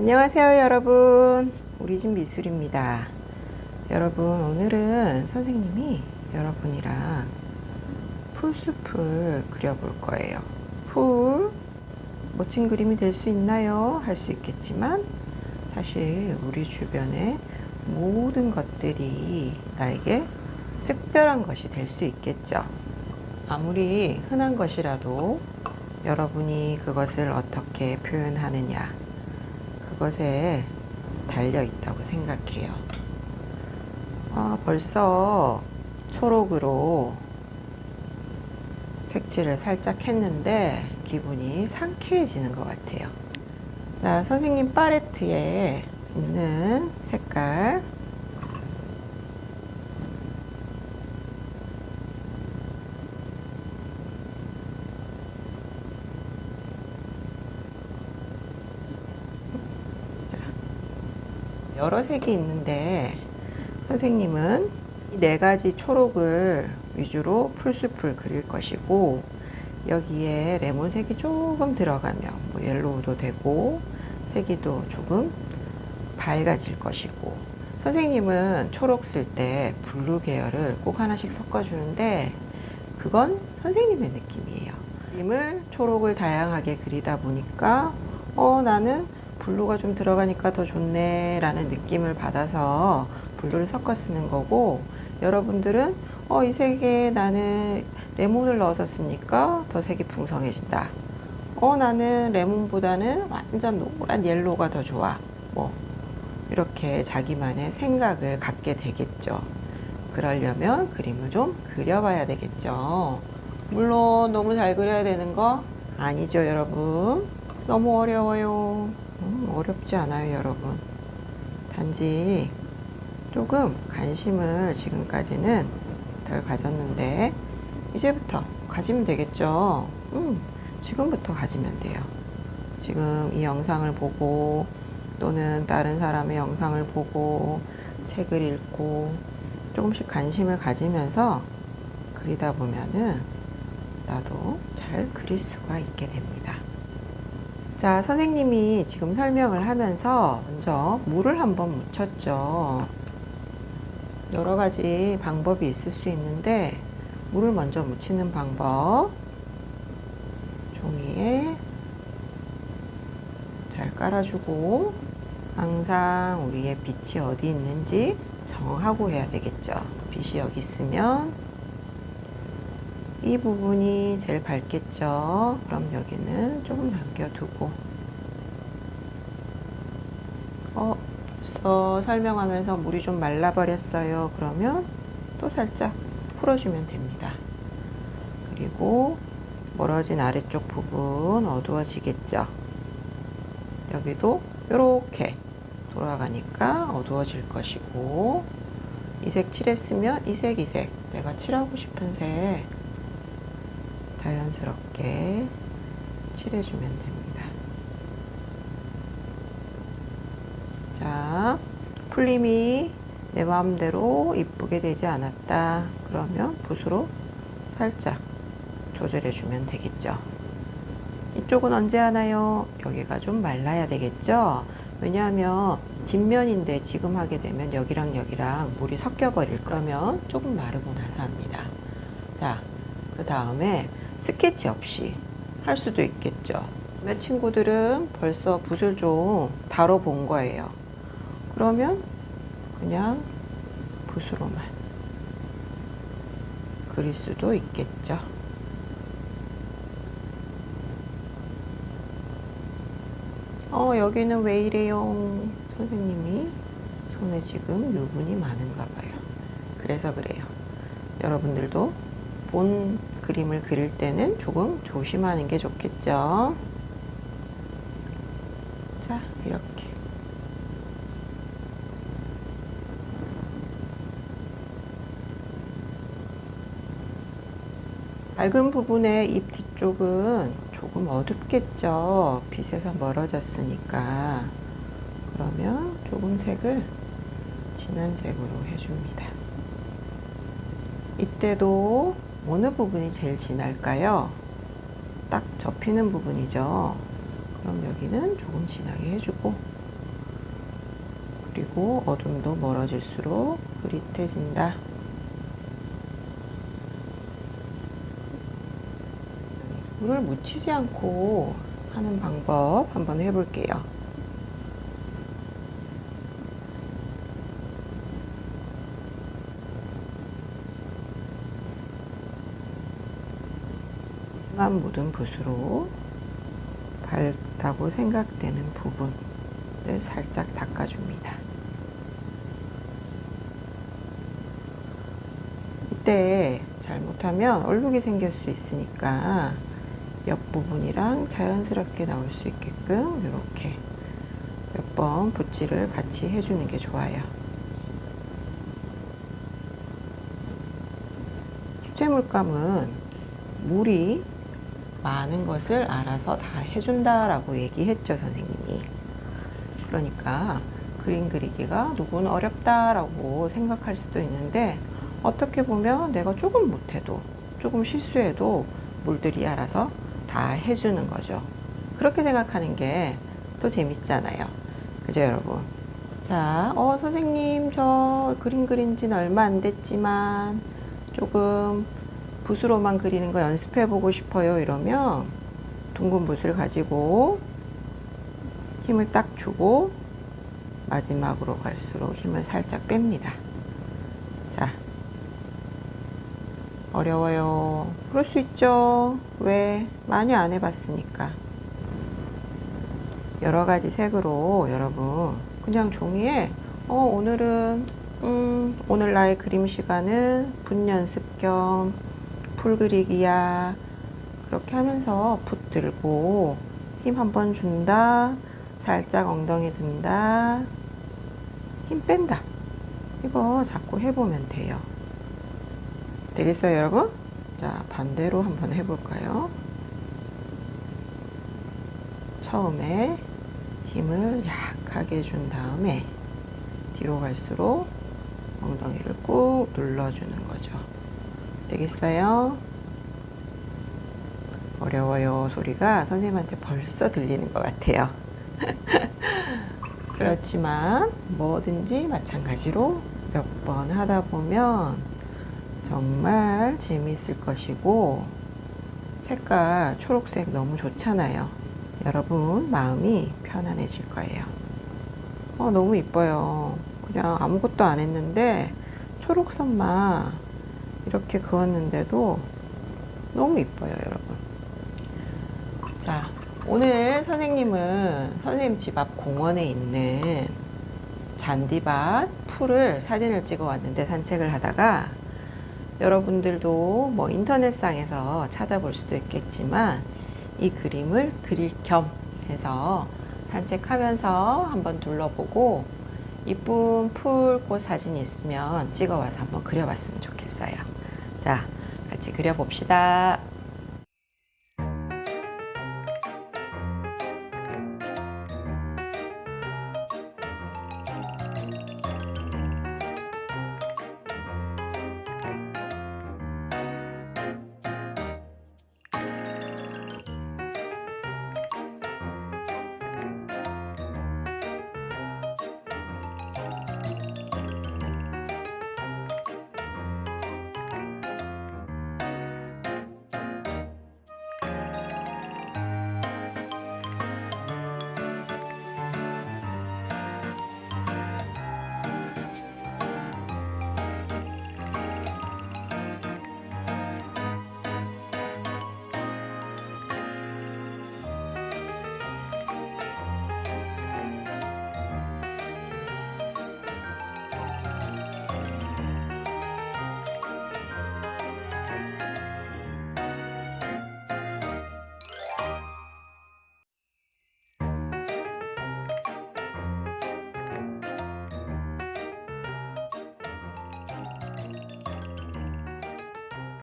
안녕하세요 여러분. 우리 집 미술입니다. 여러분 오늘은 선생님이 여러분이랑 풀숲을 그려볼 거예요. 풀 멋진 그림이 될 수 있나요? 할 수 있겠지만 사실 우리 주변의 모든 것들이 나에게 특별한 것이 될 수 있겠죠. 아무리 흔한 것이라도 여러분이 그것을 어떻게 표현하느냐 그것에 달려 있다고 생각해요. 아, 벌써 초록으로 색칠을 살짝 했는데 기분이 상쾌해지는 것 같아요. 자, 선생님 팔레트에 있는 색깔 여러 색이 있는데 선생님은 이 네 가지 초록을 위주로 풀숲을 그릴 것이고 여기에 레몬색이 조금 들어가면 뭐 옐로우도 되고 색이도 조금 밝아질 것이고 선생님은 초록 쓸 때 블루 계열을 꼭 하나씩 섞어주는데 그건 선생님의 느낌이에요. 그림을 초록을 다양하게 그리다 보니까 어 나는 블루가 좀 들어가니까 더 좋네 라는 느낌을 받아서 블루를 섞어 쓰는 거고 여러분들은 어, 이 색에 나는 레몬을 넣어서 쓰니까 더 색이 풍성해진다. 어, 나는 레몬보다는 완전 노란 옐로우가 더 좋아. 뭐, 이렇게 자기만의 생각을 갖게 되겠죠. 그러려면 그림을 좀 그려봐야 되겠죠. 물론 너무 잘 그려야 되는 거 아니죠, 여러분. 너무 어려워요. 음, 어렵지 않아요, 여러분. 단지 조금 관심을 지금까지는 덜 가졌는데 이제부터 가지면 되겠죠. 음, 지금부터 가지면 돼요. 지금 이 영상을 보고 또는 다른 사람의 영상을 보고 책을 읽고 조금씩 관심을 가지면서 그리다 보면은 나도 잘 그릴 수가 있게 됩니다. 자, 선생님이 지금 설명을 하면서 먼저 물을 한번 묻혔죠. 여러 가지 방법이 있을 수 있는데 물을 먼저 묻히는 방법 종이에 잘 깔아주고 항상 우리의 빛이 어디 있는지 정하고 해야 되겠죠. 빛이 여기 있으면 이 부분이 제일 밝겠죠. 그럼 여기는 조금 남겨두고 어, 벌써 설명하면서 물이 좀 말라버렸어요. 그러면 또 살짝 풀어주면 됩니다. 그리고 멀어진 아래쪽 부분 어두워지겠죠. 여기도 이렇게 돌아가니까 어두워질 것이고 이색 칠했으면 이 색, 이색 내가 칠하고 싶은 색 자연스럽게 칠해주면 됩니다. 자, 풀림이 내 마음대로 이쁘게 되지 않았다. 그러면 붓으로 살짝 조절해주면 되겠죠. 이쪽은 언제 하나요? 여기가 좀 말라야 되겠죠? 왜냐하면 뒷면인데 지금 하게 되면 여기랑 여기랑 물이 섞여버릴 거면 조금 마르고 나서 합니다. 자, 그 다음에 스케치 없이 할 수도 있겠죠. 몇 친구들은 벌써 붓을 좀 다뤄본 거예요. 그러면 그냥 붓으로만 그릴 수도 있겠죠. 어, 여기는 왜 이래요? 선생님이 손에 지금 유분이 많은가 봐요. 그래서 그래요. 여러분들도 본 그림을 그릴 때는 조금 조심하는 게 좋겠죠. 자, 이렇게. 밝은 부분의 잎 뒤쪽은 조금 어둡겠죠. 빛에서 멀어졌으니까. 그러면 조금 색을 진한 색으로 해줍니다. 이때도 어느 부분이 제일 진할까요? 딱 접히는 부분이죠. 그럼 여기는 조금 진하게 해주고 그리고 어둠도 멀어질수록 흐릿해진다. 물을 묻히지 않고 하는 방법 한번 해볼게요. 만 묻은 붓으로 밝다고 생각되는 부분을 살짝 닦아줍니다. 이때 잘못하면 얼룩이 생길 수 있으니까 옆부분이랑 자연스럽게 나올 수 있게끔 이렇게 몇 번 붓질을 같이 해주는 게 좋아요. 수제물감은 물이 많은 것을 알아서 다 해준다라고 얘기했죠, 선생님이. 그러니까 그림 그리기가 누구는 어렵다라고 생각할 수도 있는데 어떻게 보면 내가 조금 못해도 조금 실수해도 물들이 알아서 다 해주는 거죠. 그렇게 생각하는 게 또 재밌잖아요. 그죠, 여러분? 자, 어, 선생님, 저 그림 그린 지는 얼마 안 됐지만 조금 붓으로만 그리는 거 연습해 보고 싶어요. 이러면 둥근 붓을 가지고 힘을 딱 주고 마지막으로 갈수록 힘을 살짝 뺍니다. 자, 어려워요. 그럴 수 있죠. 왜? 많이 안 해봤으니까. 여러 가지 색으로 여러분 그냥 종이에 어, 오늘은 음, 오늘 나의 그림 시간은 붓 연습 겸 풀 그리기야. 그렇게 하면서 붓 들고 힘 한번 준다. 살짝 엉덩이 든다. 힘 뺀다. 이거 자꾸 해보면 돼요. 되겠어요, 여러분? 자, 반대로 한번 해볼까요? 처음에 힘을 약하게 준 다음에 뒤로 갈수록 엉덩이를 꾹 눌러주는 거죠. 되겠어요? 어려워요 소리가 선생님한테 벌써 들리는 것 같아요. 그렇지만 뭐든지 마찬가지로 몇 번 하다 보면 정말 재미있을 것이고 색깔 초록색 너무 좋잖아요. 여러분 마음이 편안해질 거예요. 어, 너무 이뻐요. 그냥 아무것도 안 했는데 초록선만 이렇게 그었는데도 너무 이뻐요, 여러분. 자, 오늘 선생님은 선생님 집 앞 공원에 있는 잔디밭 풀을 사진을 찍어 왔는데 산책을 하다가 여러분들도 뭐 인터넷상에서 찾아볼 수도 있겠지만 이 그림을 그릴 겸 해서 산책하면서 한번 둘러보고 이쁜 풀, 꽃 사진이 있으면 찍어 와서 한번 그려봤으면 좋겠어요. 자, 같이 그려봅시다.